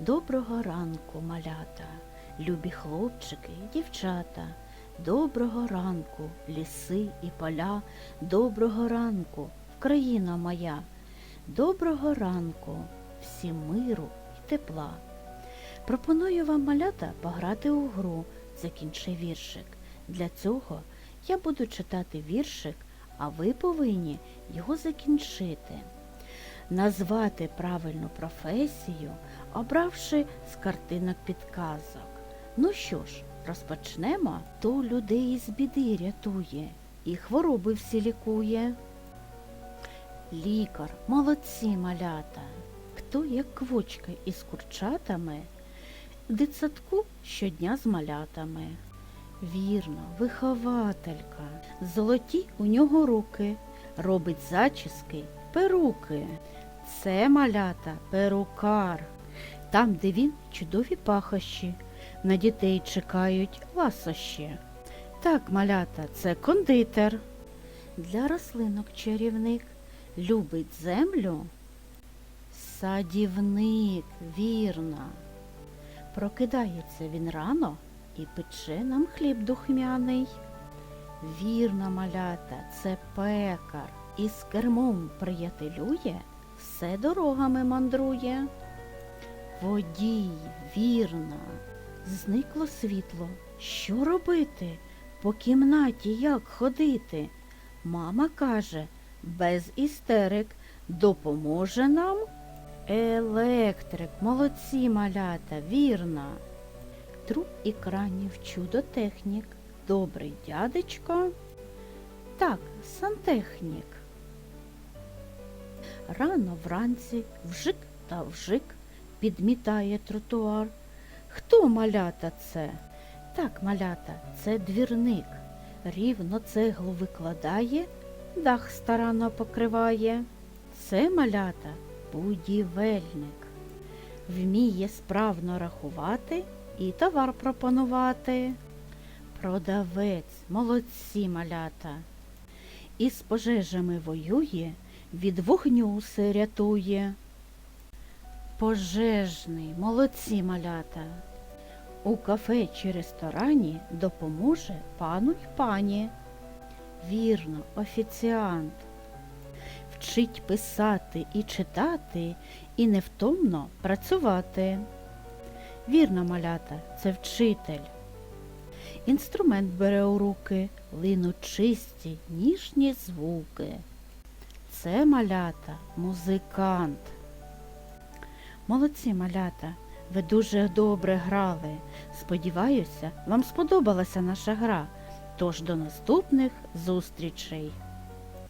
Доброго ранку, малята, любі хлопчики і дівчата. Доброго ранку, ліси і поля, доброго ранку, Україна моя. Доброго ранку, всім миру і тепла. Пропоную вам, малята, пограти у гру «Закінчи віршик. Для цього я буду читати віршик, а ви повинні його закінчити. Назвати правильну професію, обравши з картинок підказок. Ну що ж, розпочнемо, то людей з біди рятує і хвороби всі лікує. Лікар, молодці малята, хто як квочка із курчатами, дитсадку щодня з малятами. Вірно, вихователька, золоті у нього руки, робить зачіски, перуки. Це малята перукар. Там, де він чудові пахощі, на дітей чекають ласощі. Так, малята, це кондитер. Для рослинок чарівник любить землю. Садівник, вірно. Прокидається він рано і пече нам хліб духмяний. Вірно, малята, це пекар, і з кермом приятелює, все дорогами мандрує. Водій, вірно, зникло світло. Що робити? По кімнаті як ходити? Мама каже, без істерик допоможе нам електрик. Молодці малята, вірно. Труб і кранів чудо-технік. Добрий дядечко. Так, сантехнік. Рано вранці вжик та вжик підмітає тротуар. Хто малята це? Так, малята, це двірник. Рівно цеглу викладає, дах старанно покриває. Це малята будівельник. Вміє справно рахувати і товар пропонувати. Продавець, молодці малята. Із пожежами воює, від вогню все рятує. Пожежний, молодці малята. У кафе чи ресторані допоможе пану й пані. Вірно, офіціант. Вчить писати і читати, і невтомно працювати. Вірно, малята, це вчитель. Інструмент бере у руки, линуть чисті, ніжні звуки. Це малята, музикант. Молодці малята, ви дуже добре грали. Сподіваюся, вам сподобалася наша гра. Тож до наступних зустрічей!